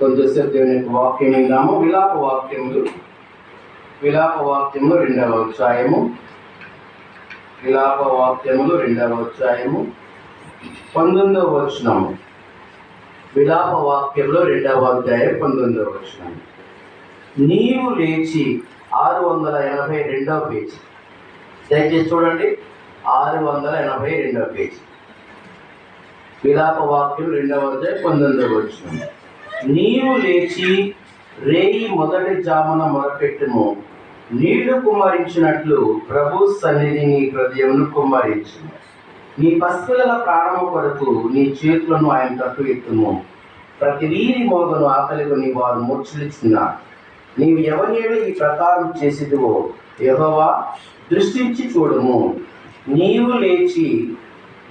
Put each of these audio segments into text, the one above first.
కొంచెంసేపు దేవుని యొక్క వాక్యం విన్నాము విలాప వాక్యములు. విలాప వాక్యములు రెండవ అధ్యాయము. విలాప వాక్యములు రెండవ అధ్యాయము. పంతొమ్మిదవ వచనము. విలాప వాక్యంలో రెండవ అధ్యాయం పంతొమ్మిదవ వచనం నీవు లేచి ఆరు వందల ఎనభై రెండవ పేజీ. దయచేసి చూడండి. ఆరు వందల ఎనభై రెండవ పేజీ. విలాప వాక్యం రెండవ అధ్యాయం పంతొమ్మిదవ వచనం నీవు లేచి రేయి మొదటి జామున మొరపెట్టుము. నీళ్ళు కుమ్మరించినట్లు ప్రభు సన్నిధి నీ హృదయమును కుమ్మరించును నీ పసిపిల్లల ప్రాణము కొరకు నీ చేతులను ఆయన తప్పు ఎత్తుము ప్రతి వీరి మోగను ఆకలిని వారు మూర్ఛలిస్తున్నారు నీవు ఎవరిని ఈ ప్రకారం చేసిదివో యహోవా దృష్టించి చూడుము. నీవు లేచి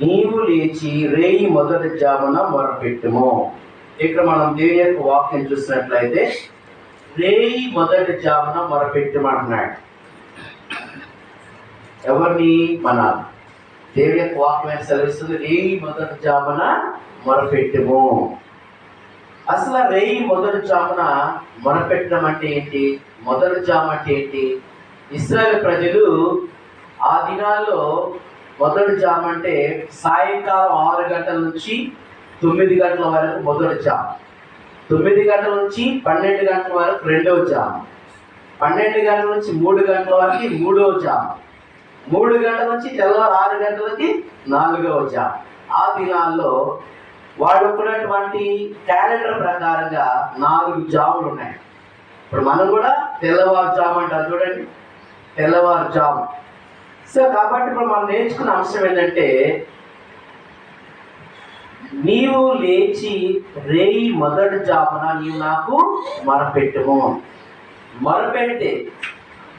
నీవు లేచి రేయి మొదటి జామున మొరపెట్టుము. ఇక్కడ మనం దేవుని యొక్క వాక్యం చూసినట్లయితే రేయి మొదటి జామున మొరపెట్టమంటున్నాడు ఎవరిని మన దేవుని యొక్క వాక్యం సెలవిస్తుంది? రేయి మొదటి జామున మొరపెట్టము. అసలు రేయి మొదటి జామున మొరపెట్టడం అంటే ఏంటి? మొదటి జాము అంటే ఏంటి? ఇస్రాయల్ ప్రజలు ఆ దినాల్లో మొదటి జాము అంటే సాయంకాలం ఆరు గంటల నుంచి తొమ్మిది గంటల వరకు మొదటి చా తొమ్మిది గంటల నుంచి పన్నెండు గంటల వరకు రెండవ చా పన్నెండు గంటల నుంచి మూడు గంటల వరకు మూడవ చా మూడు గంటల నుంచి తెల్లవారు ఆరు గంటలకి నాలుగవ చా ఆ దినాల్లో వాడుకున్నటువంటి క్యాలెండర్ ప్రకారంగా నాలుగు జాములు ఉన్నాయి. ఇప్పుడు మనం కూడా తెల్లవారు జాము అంటారు చూడండి. తెల్లవారు జాము. సో కాబట్టి ఇప్పుడు మనం నేర్చుకున్న అంశం ఏంటంటే నీవు లేచి రేయి మొదటి జామున నీవు నాకు మరపెట్టుము. మరపెడితే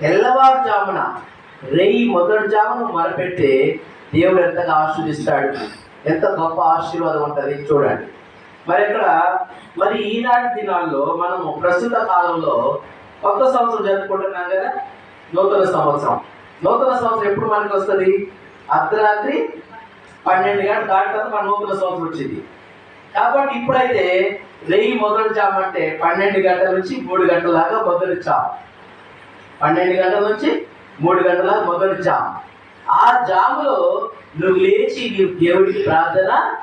తెల్లవారుజామున రేయి మొదటి జామున మరపెడితే దేవుడు ఎంతగా ఆశీర్దిస్తాడు ఎంత గొప్ప ఆశీర్వాదం ఉంటుంది చూడండి. మరి ఇక్కడ మరి ఈనాటి దినాల్లో మనము ప్రస్తుత కాలంలో కొత్త సంవత్సరం జరుపుకుంటున్నాం కదా? నూతన సంవత్సరం. నూతన సంవత్సరం ఎప్పుడు మనకు వస్తుంది అర్ధరాత్రి పన్నెండు గంటలు దాటితే మన నూతన సంవత్సరం వచ్చింది. కాబట్టి ఇప్పుడైతే వెయ్యి మొదటి జామ్ అంటే పన్నెండు గంటల నుంచి మూడు గంటల దాకా మొదటి పన్నెండు గంటల నుంచి మూడు గంటల దాకా మొదటి చాం ఆ జాములో నువ్వు లేచి నీవు దేవుడికి ప్రార్థన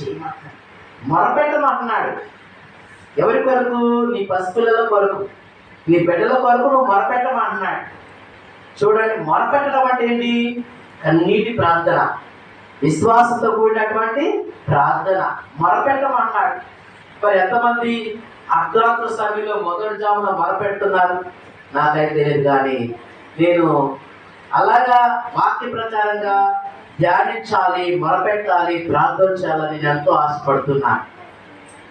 చేయమంటున్నాడు మొరపెట్టమంటున్నాడు. ఎవరి కొరకు? నీ పసిపిల్లల కొరకు. నీ బిడ్డల కొరకు నువ్వు మొరపెట్టమంటున్నాడు. చూడండి మొరపెట్టడం అంటే ఏంటి? కన్నీటి ప్రార్థన. విశ్వాసంతో కూడినటువంటి ప్రార్థన. మొరపెట్టమన్నాడు మరి ఎంతమంది అర్ధరాత్రి సమయంలో మొదటి జామున మొరపెడుతున్నారు? నాకైతే తెలియదు కానీ నేను అలాగా వాక్య ప్రచారంగా ధ్యానించాలి మొరపెట్టాలి ప్రార్థన చేయాలని నేను ఎంతో ఆశపడుతున్నాను.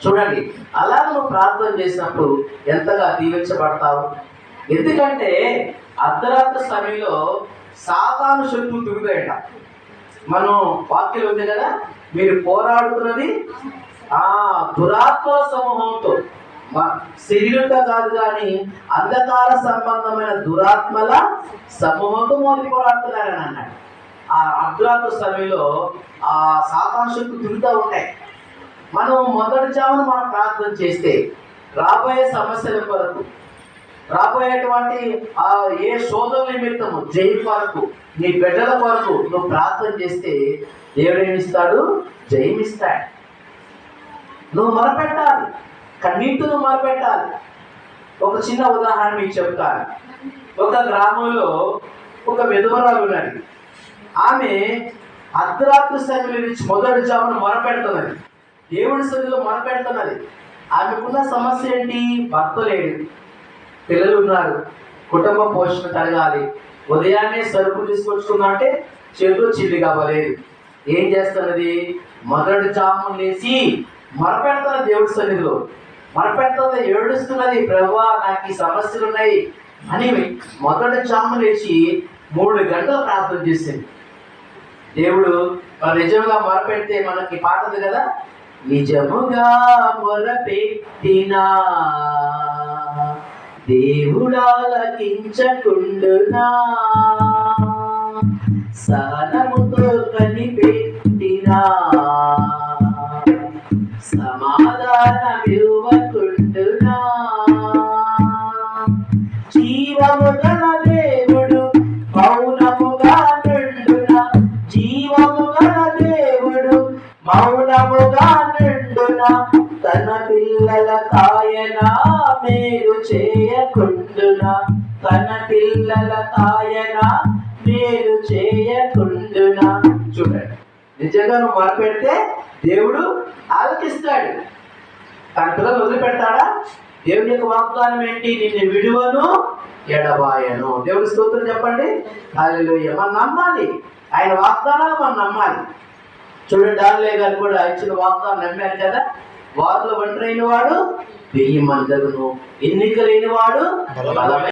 చూడండి అలా నువ్వు ప్రార్థన చేసినప్పుడు ఎంతగా దీవించబడతావు? ఎందుకంటే అర్ధరాత్రి సమయంలో సాతాను శక్తులు దిగుతాయట మనం వాక్యం ఉంది కదా మీరు పోరాడుతున్నది ఆ దురాత్మ సమూహంతో. మ- శరీరంతో కాదు కానీ అంధకార సంబంధమైన దురాత్మల సమూహంతో మొదటి పోరాడుతున్నారని అన్నాడు. ఆ అర్ధరాత్ర సమయంలో ఆ సాతాంశకు శక్తులు తిరుగుతూ ఉంటాయి. మనం మొదటి జామున మనం ప్రార్థన చేస్తే రాబోయే సమస్యల కొరకు రాబోయేటువంటి ఆ ఏ శోధన నిమిత్తము జై కొరకు నీ బిడ్డల కొరకు నువ్వు ప్రార్థన చేస్తే దేవుడు ఏమిస్తాడు? జయమిస్తాడు. నువ్వు మొరపెట్టాలి. కన్నీటి నువ్వు మొరపెట్టాలి. ఒక చిన్న ఉదాహరణ మీకు చెప్తాను. ఒక గ్రామంలో ఒక విధవరాలు ఉన్నది ఆమె అర్ధరాత్రి సమయంలో నుంచి మొదటి జామును మొరపెడుతున్నది. దేవుడి సన్నిధిలో మొరపెడుతున్నది. ఆమెకున్న సమస్య ఏంటి? భర్త లేడు. పిల్లలు ఉన్నారు కుటుంబ పోషణ కలగాలి. ఉదయాన్నే సరుకు తీసుకొచ్చుకున్నా అంటే చేతిలో చిల్లి కావలేదు. ఏం చేస్తున్నది మొదటి జాము లేచి మరపెడతాను దేవుడి సన్నిధిలో. మొరపెడుతుంది ఏడుస్తున్నది ప్రభా నాకు ఈ సమస్యలు ఉన్నాయి అని మొదటి జాము లేచి మూడు గంటలు ప్రార్థన చేసింది. దేవుడు మన నిజంగా మొరపెడితే మనకి పాటది కదా? నిజముగా మొరపెట్టినా దేవుడాలకించకుండునా? సహనముతో కనిపెట్టినా? మేలు చేయకుండునా? తన పిల్లల కాయన మేలు చేయకుండునా? చూడండి. నిజంగా నువ్వు మొరపెడితే దేవుడు ఆలకిస్తాడు. తన పిల్లలు వదిలిపెడతాడా? దేవుని యొక్క వాగ్దానం ఏంటి? నిన్ను విడువను ఎడబాయను. దేవుడి స్తోత్రం చెప్పండి. హల్లెలూయా. మనం నమ్మాలి. ఆయన వాగ్దానాలు మనం నమ్మాలి. చూడండి డాన్లే గారు కూడా ఇచ్చిన వాగ్దానం నమ్మారు కదా? వారిలో ఒంటరైన వాడు వెయ్యి మందగును ఎన్నిక లేని వాడు బలమైన